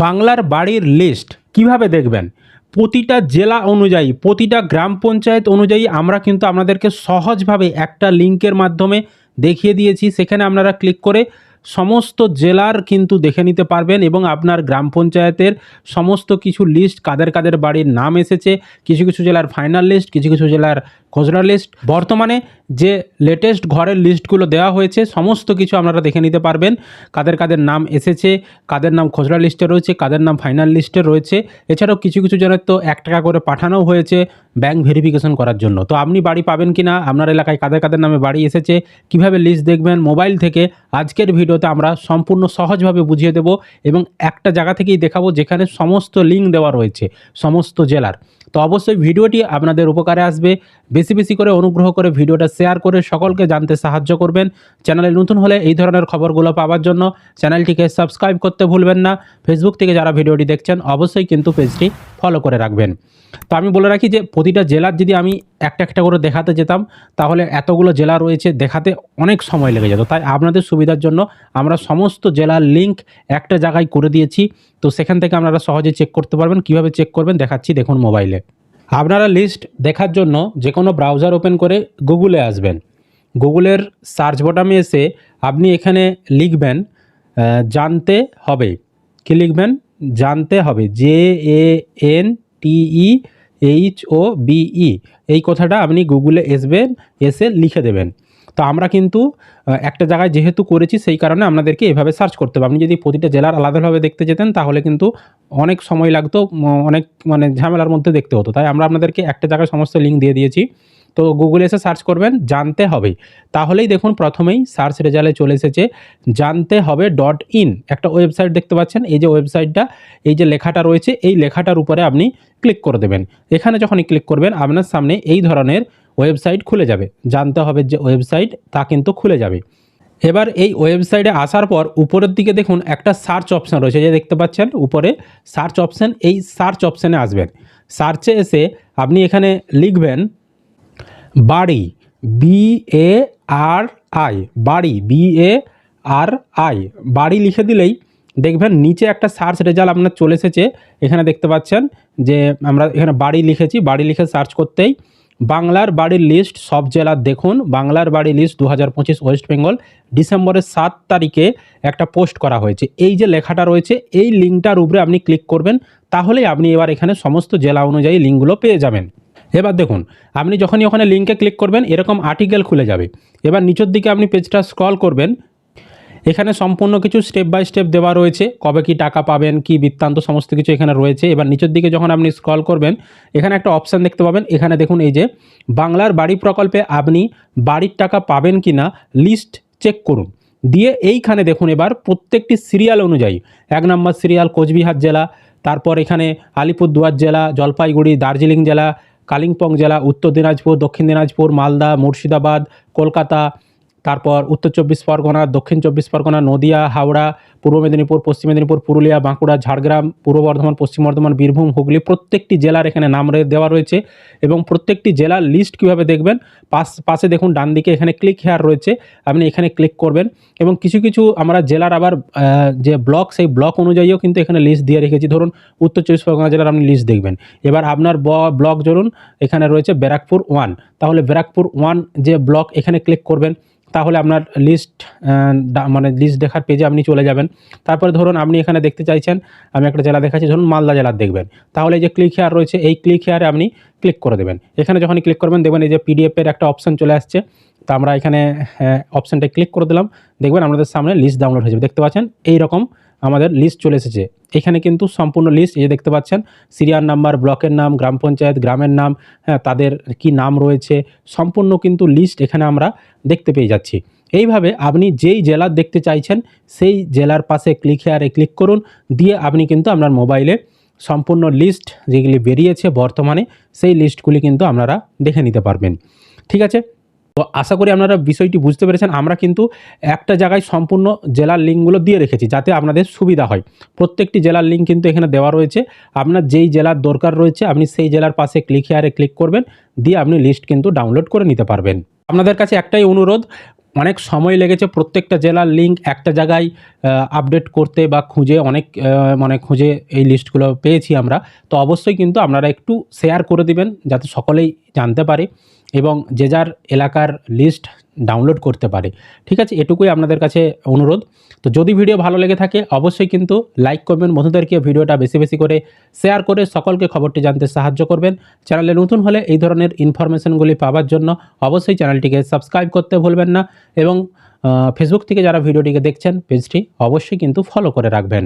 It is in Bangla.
বাংলার বাড়ির লিস্ট কীভাবে দেখবেন? প্রতিটা জেলা অনুযায়ী, প্রতিটা গ্রাম পঞ্চায়েত অনুযায়ী আমরা কিন্তু আপনাদেরকে সহজভাবে একটা লিঙ্কের মাধ্যমে দেখিয়ে দিয়েছি। সেখানে আপনারা ক্লিক করে সমস্ত জেলার কিন্তু দেখে নিতে পারবেন এবং আপনার গ্রাম পঞ্চায়েতের সমস্ত কিছু লিস্ট কাদের কাদের বাড়ির নাম এসেছে, কিছু কিছু জেলার ফাইনাল লিস্ট কিছু কিছু জেলার খসড়া লিস্ট বর্তমানে যে লেটেস্ট ঘরের লিস্টগুলো দেওয়া হয়েছে, সমস্ত কিছু আপনারা দেখে নিতে পারবেন। কাদের কাদের নাম এসেছে, কাদের নাম খসড়া লিস্টে রয়েছে, কাদের নাম ফাইনাল লিস্টে রয়েছে। এছাড়াও কিছু কিছু জনের তো এক টাকা করে পাঠানো হয়েছে ব্যাংক ভেরিফিকেশন করার জন্য। তো আপনি বাড়ি পাবেন কি না আপনার এলাকায় কাদের কাদের নামে বাড়ি এসেছে, কীভাবে লিস্ট দেখবেন মোবাইল থেকে আজকের ভিডিওতে আমরা সম্পূর্ণ সহজভাবে বুঝিয়ে দেব এবং একটা জায়গা থেকেই দেখাবো যেখানে সমস্ত লিঙ্ক দেওয়া রয়েছে, সমস্ত জেলার। তো অবশ্যই ভিডিওটি আপনাদের উপকারে আসবে। বেশি বেশি করে অনুগ্রহ করে ভিডিওটা শেয়ার করে সকলকে জানতে সাহায্য করবেন। চ্যানেলে নতুন হলে এই ধরনের খবরগুলো পাওয়ার জন্য চ্যানেলটিকে সাবস্ক্রাইব করতে ভুলবেন না। ফেসবুক থেকে যারা ভিডিওটি দেখছেন, অবশ্যই কিন্তু পেজটি ফলো করে রাখবেন। তো আমি বলে রাখি যে, প্রতিটা জেলার যদি আমি একটা একটা করে দেখাতে যেতাম, তাহলে এতগুলো জেলা রয়েছে, দেখাতে অনেক সময় লেগে যেত। তাই আপনাদের সুবিধার জন্য আমরা সমস্ত জেলার লিঙ্ক একটা জায়গায় করে দিয়েছি। তো সেখান থেকে আপনারা সহজে চেক করতে পারবেন, কীভাবে চেক করবেন দেখাচ্ছি দেখুন মোবাইলে আপনারা লিস্ট দেখার জন্য যে কোনো ব্রাউজার ওপেন করে গুগলে আসবেন। গুগলের সার্চ বটামে এসে আপনি এখানে লিখবেন জানতে হবে। কি লিখবেন? জানতে হবে J A N T E H O B E এই কথাটা আপনি গুগলে আসবেন এসে লিখে দেবেন। তো আমরা কিন্তু একটা জায়গায় যেহেতু করেছি, সেই কারণে আপনাদেরকে এভাবে সার্চ করতে হবে। আপনি যদি প্রতিটা জেলার আলাদাভাবে দেখতে যেতেন, তাহলে কিন্তু অনেক সময় লাগতো অনেক মানে ঝামেলার মধ্যে দেখতে হতো। তাই আমরা আপনাদেরকে একটা জায়গায় সমস্ত লিঙ্ক দিয়ে দিয়েছি। তো গুগলে এসে সার্চ করবেন, জানতে হবে। তাহলেই দেখুন প্রথমেই সার্চ রেজাল্টে চলে এসেছে, জানতে হবে ডট ইন একটা ওয়েবসাইট দেখতে পাচ্ছেন, এই যে ওয়েবসাইটটা এই যে লেখাটা রয়েছে, এই লেখাটার উপরে আপনি ক্লিক করে দেবেন। এখানে যখনই ক্লিক করবেন, আপনার সামনে এই ধরনের ওয়েবসাইট খুলে যাবে। জানতে হবে যে ওয়েবসাইট তা কিন্তু খুলে যাবে। এবার এই ওয়েবসাইটে আসার পর উপরের দিকে দেখুন একটা সার্চ অপশান রয়েছে যে দেখতে পাচ্ছেন, উপরে সার্চ অপশান এই সার্চ অপশানে আসবেন। সার্চে এসে আপনি এখানে লিখবেন বাড়ি বি এ আর আই বাড়ি বি এ আর আই বাড়ি লিখে দিলেই দেখবেন নিচে একটা সার্চ রেজাল্ট আপনার চলে এসেছে। এখানে দেখতে পাচ্ছেন যে আমরা এখানে বাড়ি লিখেছি। বাড়ি লিখে সার্চ করতেই বাংলার বাড়ির লিস্ট সব জেলার দেখুন। বাংলার বাড়ি লিস্ট দু হাজার পঁচিশ ওয়েস্ট বেঙ্গল ডিসেম্বরের সাত তারিখে একটা পোস্ট করা হয়েছে। এই যে লেখাটা রয়েছে, এই লিঙ্কটার উপরে আপনি ক্লিক করবেন, তাহলেই আপনি এবার এখানে সমস্ত জেলা অনুযায়ী লিঙ্কগুলো পেয়ে যাবেন। এবার দেখুন, আপনি যখনই ওখানে লিঙ্কে ক্লিক করবেন, এরকম আর্টিকেল খুলে যাবে। এবার নিচের দিকে আপনি পেজটা স্ক্রল করবেন। এখানে সম্পূর্ণ কিছু স্টেপ বাই স্টেপ দেওয়া রয়েছে, কবে কি টাকা পাবেন, কি বৃত্তান্ত, সমস্ত কিছু এখানে রয়েছে। এবার নিচের দিকে যখন আপনি স্ক্রল করবেন, এখানে একটা অপশান দেখতে পাবেন। এখানে দেখুন এই যে, বাংলার বাড়ি প্রকল্পে আপনি বাড়ির টাকা পাবেন কি না লিস্ট চেক করুন। দিয়ে এইখানে দেখুন এবার প্রত্যেকটি সিরিয়াল অনুযায়ী, এক নম্বর সিরিয়াল কোচবিহার জেলা, তারপর এখানে আলিপুরদুয়ার জেলা, জলপাইগুড়ি, দার্জিলিং জেলা কালিম্পং জেলা, উত্তর দিনাজপুর, দক্ষিণ দিনাজপুর, মালদা, মুর্শিদাবাদ, কলকাতা, তারপর উত্তর চব্বিশ পরগনা, দক্ষিণ চব্বিশ পরগনা, নদিয়া, হাওড়া পূর্ব মেদিনীপুর, পশ্চিম মেদিনীপুর, পুরুলিয়া, বাঁকুড়া, ঝাড়গ্রাম, পূর্ব বর্ধমান, পশ্চিম বর্ধমান, বীরভূম, হুগলি প্রত্যেকটি জেলার এখানে নাম দেওয়া রয়েছে এবং প্রত্যেকটি জেলার লিস্ট কীভাবে দেখবেন? পাশ, পাশে দেখুন ডান দিকে এখানে ক্লিক হেয়ার রয়েছে, আপনি এখানে ক্লিক করবেন এবং কিছু কিছু আমরা জেলার আবার যে ব্লক সেই ব্লক অনুযায়ীও কিন্তু এখানে লিস্ট দিয়ে রেখেছি। ধরুন উত্তর চব্বিশ পরগনা জেলার আপনি লিস্ট দেখবেন। এবার আপনার ব্লক ধরুন এখানে রয়েছে ব্যারাকপুর ওয়ান তাহলে ব্যারাকপুর ওয়ান যে ব্লক এখানে ক্লিক করবেন। তাহলে আপনার লিস্ট মানে লিস্ট দেখার পেজে আপনি চলে যাবেন। তারপরে ধরুন আপনি এখানে দেখতে চাইছেন, আমি একটা জেলা দেখাচ্ছি, ধরুন মালদা জেলার দেখবেন। তাহলে এই যে ক্লিক হেয়ার রয়েছে, এই ক্লিক হেয়ারে আপনি ক্লিক করে দেবেন। এখানে যখনই ক্লিক করবেন, দেখবেন এই যে পিডিএফের একটা অপশান চলে আসছে। তো আমরা এখানে অপশানটা ক্লিক করে দিলাম। দেখবেন আমাদের সামনে লিস্ট ডাউনলোড হয়ে যাবে। দেখতে পাচ্ছেন? এই রকম আমাদের লিস্ট চলে এসেছে। এখানে কিন্তু সম্পূর্ণ লিস্ট এই যে দেখতে পাচ্ছেন সিরিয়াল নাম্বার, ব্লকের নাম, গ্রাম পঞ্চায়েত, গ্রামের নাম হ্যাঁ তাদের কি নাম রয়েছে, সম্পূর্ণ কিন্তু লিস্ট এখানে আমরা দেখতে পেয়ে যাচ্ছি। এইভাবে আপনি যেই জেলার দেখতে চাইছেন, সেই জেলার পাশে ক্লিক হেয়ারে ক্লিক করুন, দিয়ে আপনি কিন্তু আপনার মোবাইলে সম্পূর্ণ লিস্ট যেগুলি বেরিয়েছে বর্তমানে, সেই লিস্টগুলি কিন্তু আপনারা দেখে নিতে পারবেন। ঠিক আছে? তো আশা করি আপনারা বিষয়টি বুঝতে পেরেছেন। আমরা কিন্তু একটা জায়গায় সম্পূর্ণ জেলার লিঙ্কগুলো দিয়ে রেখেছি যাতে আপনাদের সুবিধা হয়। প্রত্যেকটি জেলার লিঙ্ক কিন্তু এখানে দেওয়া রয়েছে। আপনার যেই জেলার দরকার রয়েছে, আপনি সেই জেলার পাশে ক্লিক হেয়ারে ক্লিক করবেন, দিয়ে আপনি লিস্ট কিন্তু ডাউনলোড করে নিতে পারবেন। আপনাদের কাছে একটাই অনুরোধ অনেক সময় লেগেছে প্রত্যেকটা জেলার লিঙ্ক একটা জায়গায় আপডেট করতে বা খুঁজে অনেক মানে খুঁজে এই লিস্টগুলো পেয়েছি আমরা। তো অবশ্যই কিন্তু আপনারা একটু শেয়ার করে দিবেন যাতে সকলেই জানতে পারে এবং যে যার এলাকার লিস্ট ডাউনলোড করতে পারে। ঠিক আছে? এটুকুই আপনাদের কাছে অনুরোধ। তো যদি ভিডিও ভালো লেগে থাকে, অবশ্যই কিন্তু লাইক করবেন। বন্ধুদেরকে ভিডিওটা বেশি বেশি করে শেয়ার করে সকলকে খবরটি জানতে সাহায্য করবেন। চ্যানেলে নতুন হলে এই ধরনের ইনফরমেশনগুলি পাওয়ার জন্য অবশ্যই চ্যানেলটিকে সাবস্ক্রাইব করতে ভুলবেন না এবং ফেসবুক থেকে যারা ভিডিওটিকে দেখছেন পেজটি অবশ্যই কিন্তু ফলো করে রাখবেন।